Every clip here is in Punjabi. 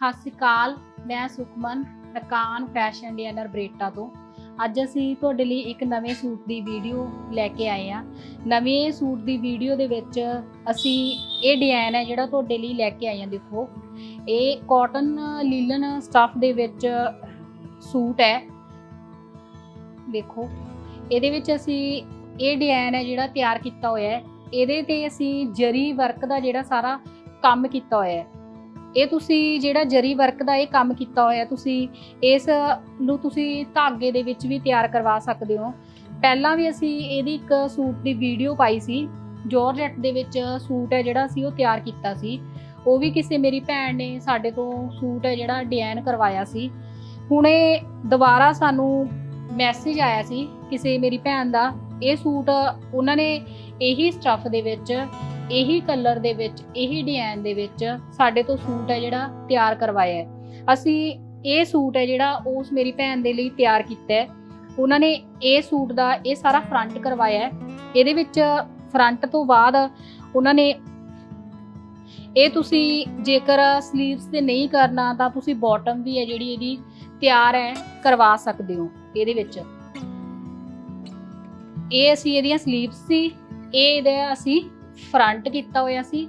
ਸਤਿ ਸ਼੍ਰੀ ਅਕਾਲ, ਮੈਂ ਸੁਖਮਨ ਰਕਾਨ ਫੈਸ਼ਨ ਡਿਜ਼ਾਈਨਰ ਬਰੇਟਾ ਤੋਂ। ਅੱਜ ਅਸੀਂ ਤੁਹਾਡੇ ਲਈ ਇੱਕ ਨਵੇਂ ਸੂਟ ਦੀ ਵੀਡੀਓ ਲੈ ਕੇ ਆਏ ਆ ਨਵੇਂ ਸੂਟ ਦੀ ਵੀਡੀਓ ਦੇ ਵਿੱਚ ਅਸੀਂ ਇਹ ਡਿਜ਼ਾਈਨ ਹੈ ਜਿਹੜਾ ਤੁਹਾਡੇ ਲਈ ਲੈ ਕੇ ਆਏ ਆ ਦੇਖੋ। ਇਹ ਕਾਟਨ ਲੀਲਨ ਸਟਫ ਦੇ ਵਿੱਚ ਸੂਟ ਹੈ। ਦੇਖੋ, ਇਹਦੇ ਵਿੱਚ ਅਸੀਂ ਇਹ ਡਿਜ਼ਾਈਨ ਹੈ ਜਿਹੜਾ ਤਿਆਰ ਕੀਤਾ ਹੋਇਆ ਹੈ। ਇਹਦੇ ਤੇ ਅਸੀਂ ਜਰੀ ਵਰਕ ਦਾ ਜਿਹੜਾ ਸਾਰਾ ਕੰਮ ਕੀਤਾ ਹੋਇਆ ਹੈ। ਇਹ ਤੁਸੀਂ ਜਿਹੜਾ ਜਰੀ ਵਰਕ ਦਾ ਇਹ ਕੰਮ ਕੀਤਾ ਹੋਇਆ, ਤੁਸੀਂ ਇਸ ਨੂੰ ਤੁਸੀਂ ਧਾਗੇ ਦੇ ਵਿੱਚ ਵੀ ਤਿਆਰ ਕਰਵਾ ਸਕਦੇ ਹੋ। ਪਹਿਲਾਂ ਵੀ ਅਸੀਂ ਇਹਦੀ ਇੱਕ ਸੂਟ ਦੀ ਵੀਡੀਓ ਪਾਈ ਸੀ ਜੋਰਜਟ ਦੇ ਵਿੱਚ ਸੂਟ ਹੈ ਜਿਹੜਾ ਸੀ ਉਹ ਤਿਆਰ ਕੀਤਾ ਸੀ। ਉਹ ਵੀ ਕਿਸੇ ਮੇਰੀ ਭੈਣ ਨੇ ਸਾਡੇ ਤੋਂ ਸੂਟ ਹੈ ਜਿਹੜਾ ਡਿਜ਼ਾਈਨ ਕਰਵਾਇਆ ਸੀ। ਹੁਣੇ ਦੁਬਾਰਾ ਸਾਨੂੰ ਮੈਸੇਜ ਆਇਆ ਸੀ ਕਿਸੇ ਮੇਰੀ ਭੈਣ ਦਾ, ਇਹ ਸੂਟ ਉਹਨਾਂ ਨੇ ਇਹੀ ਸਟੱਫ ਦੇ ਵਿੱਚ ਇਹੀ ਕਲਰ ਦੇ ਵਿੱਚ, ਇਹੀ ਡਿਜ਼ਾਈਨ ਦੇ ਵਿੱਚ ਸਾਡੇ ਤੋਂ ਸੂਟ ਹੈ ਜਿਹੜਾ ਤਿਆਰ ਕਰਵਾਇਆ ਹੈ। ਅਸੀਂ ਇਹ ਸੂਟ ਹੈ ਜਿਹੜਾ ਉਸ ਮੇਰੀ ਭੈਣ ਦੇ ਲਈ ਤਿਆਰ ਕੀਤਾ ਹੈ। ਉਹਨਾਂ ਨੇ ਇਹ ਸੂਟ ਦਾ ਇਹ ਸਾਰਾ ਫਰੰਟ ਕਰਵਾਇਆ ਹੈ। ਇਹਦੇ ਵਿੱਚ ਫਰੰਟ ਤੋਂ ਬਾਅਦ ਉਹਨਾਂ ਨੇ ਇਹ ਤੁਸੀਂ ਜੇਕਰ ਸਲੀਵਸ ਤੇ ਨਹੀਂ ਕਰਨਾ ਤਾਂ ਤੁਸੀਂ ਬਾਟਮ ਵੀ ਹੈ ਜਿਹੜੀ ਇਹਦੀ ਤਿਆਰ ਹੈ, ਕਰਵਾ ਸਕਦੇ ਹੋ ਇਹਦੇ ਵਿੱਚ। ਇਹ ਅਸੀਂ ਇਹਦੀਆਂ ਸਲੀਵਸ ਸੀ, ਇਹ ਇਹਦਾ ਅਸੀਂ ਫਰੰਟ ਕੀਤਾ ਹੋਇਆ ਸੀ।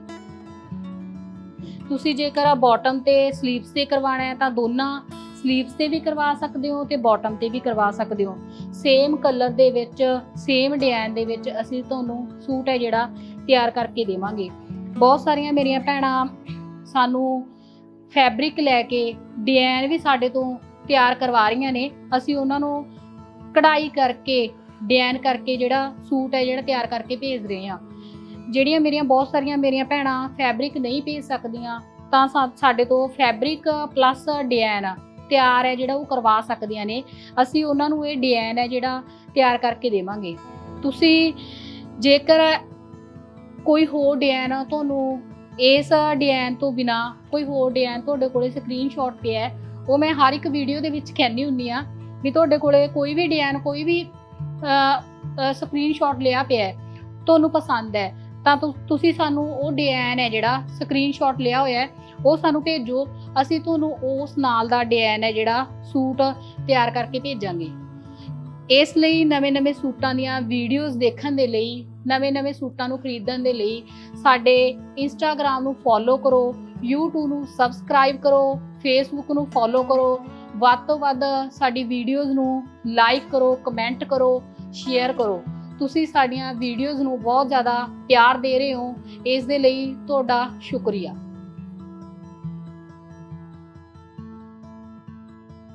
ਤੁਸੀਂ ਜੇਕਰ ਬਾਟਮ ਤੇ ਸਲੀਵਸ ਤੇ ਕਰਵਾਉਣਾ ਹੈ ਤਾਂ ਦੋਨਾਂ ਸਲੀਵਸ ਤੇ ਵੀ ਕਰਵਾ ਸਕਦੇ ਹੋ ਤੇ ਬਾਟਮ ਤੇ ਵੀ ਕਰਵਾ ਸਕਦੇ ਹੋ। ਸੇਮ ਕਲਰ ਦੇ ਵਿੱਚ ਸੇਮ ਡਿਜ਼ਾਈਨ ਦੇ ਵਿੱਚ ਅਸੀਂ ਤੁਹਾਨੂੰ ਸੂਟ ਹੈ ਜਿਹੜਾ ਤਿਆਰ ਕਰਕੇ ਦੇਵਾਂਗੇ। ਬਹੁਤ ਸਾਰੀਆਂ ਮੇਰੀਆਂ ਭੈਣਾਂ ਸਾਨੂੰ ਫੈਬਰਿਕ ਲੈ ਕੇ ਡਿਜ਼ਾਈਨ ਵੀ ਸਾਡੇ ਤੋਂ ਤਿਆਰ ਕਰਵਾ ਰਹੀਆਂ ਨੇ। ਅਸੀਂ ਉਹਨਾਂ ਨੂੰ ਕਢਾਈ ਕਰਕੇ ਡਿਜ਼ਾਈਨ ਕਰਕੇ ਜਿਹੜਾ ਸੂਟ ਹੈ ਜਿਹੜਾ ਤਿਆਰ ਕਰਕੇ ਭੇਜ ਰਹੇ ਹਾਂ। ਜਿਹੜੀਆਂ ਮੇਰੀਆਂ ਬਹੁਤ ਸਾਰੀਆਂ ਮੇਰੀਆਂ ਭੈਣਾਂ ਫੈਬਰਿਕ ਨਹੀਂ ਭੇਜ ਸਕਦੀਆਂ, ਤਾਂ ਸਾਡੇ ਤੋਂ ਫੈਬਰਿਕ ਪਲੱਸ ਡਿਜ਼ਾਈਨ ਤਿਆਰ ਹੈ ਜਿਹੜਾ ਉਹ ਕਰਵਾ ਸਕਦੀਆਂ ਨੇ। ਅਸੀਂ ਉਹਨਾਂ ਨੂੰ ਇਹ ਡਿਜ਼ਾਈਨ ਹੈ ਜਿਹੜਾ ਤਿਆਰ ਕਰਕੇ ਦੇਵਾਂਗੇ। ਤੁਸੀਂ ਜੇਕਰ ਕੋਈ ਹੋਰ ਡਿਜ਼ਾਈਨ ਤੁਹਾਨੂੰ ਇਸ ਡਿਜ਼ਾਈਨ ਤੋਂ ਬਿਨਾ ਕੋਈ ਹੋਰ ਡਿਜ਼ਾਈਨ ਤੁਹਾਡੇ ਕੋਲੇ ਸਕਰੀਨਸ਼ਾਟ ਪਿਆ ਹੈ, ਉਹ ਮੈਂ ਹਰ ਇੱਕ ਵੀਡੀਓ ਦੇ ਵਿੱਚ ਕਹਿੰਦੀ ਹੁੰਨੀ ਆ ਵੀ ਤੁਹਾਡੇ ਕੋਲੇ ਕੋਈ ਵੀ ਡਿਜ਼ਾਈਨ ਕੋਈ ਵੀ ਸਕਰੀਨਸ਼ਾਟ ਲਿਆ ਪਿਆ ਤੁਹਾਨੂੰ ਪਸੰਦ ਹੈ। ਤਾਂ ਤੁ- ਤੁਸੀਂ ਸਾਨੂੰ ਉਹ ਡਿਜ਼ਾਈਨ ਹੈ ਜਿਹੜਾ ਸਕਰੀਨਸ਼ਾਟ ਲਿਆ ਹੋਇਆ ਹੈ, ਉਹ ਸਾਨੂੰ ਭੇਜੋ। ਅਸੀਂ ਤੁਹਾਨੂੰ ਉਸ ਨਾਲ ਦਾ ਡਿਜ਼ਾਈਨ ਹੈ ਜਿਹੜਾ ਸੂਟ ਤਿਆਰ ਕਰਕੇ ਭੇਜਾਂਗੇ। ਇਸ ਲਈ ਨਵੇਂ-ਨਵੇਂ ਸੂਟਾਂ ਦੀਆਂ ਵੀਡੀਓਜ਼ ਦੇਖਣ ਦੇ ਲਈ, ਨਵੇਂ-ਨਵੇਂ ਸੂਟਾਂ ਨੂੰ ਖਰੀਦਣ ਦੇ ਲਈ ਸਾਡੇ ਇੰਸਟਾਗ੍ਰam ਨੂੰ ਫੋਲੋ ਕਰੋ, YouTube ਨੂੰ ਸਬਸਕ੍ਰਾਈਬ ਕਰੋ, Facebook ਨੂੰ ਫੋਲੋ ਕਰੋ। ਵੱਧ ਤੋਂ ਵੱਧ ਸਾਡੀ ਵੀਡੀਓਜ਼ ਨੂੰ ਲਾਈਕ ਕਰੋ ਕਮੈਂਟ ਕਰੋ ਸ਼ੇਅਰ ਕਰੋ। ਤੁਸੀਂ ਸਾਡੀਆਂ ਵੀਡੀਓਜ਼ ਨੂੰ ਬਹੁਤ ਜ਼ਿਆਦਾ ਪਿਆਰ ਦੇ ਰਹੇ ਹੋ, ਇਸ ਦੇ ਲਈ ਤੁਹਾਡਾ ਸ਼ੁਕਰੀਆ।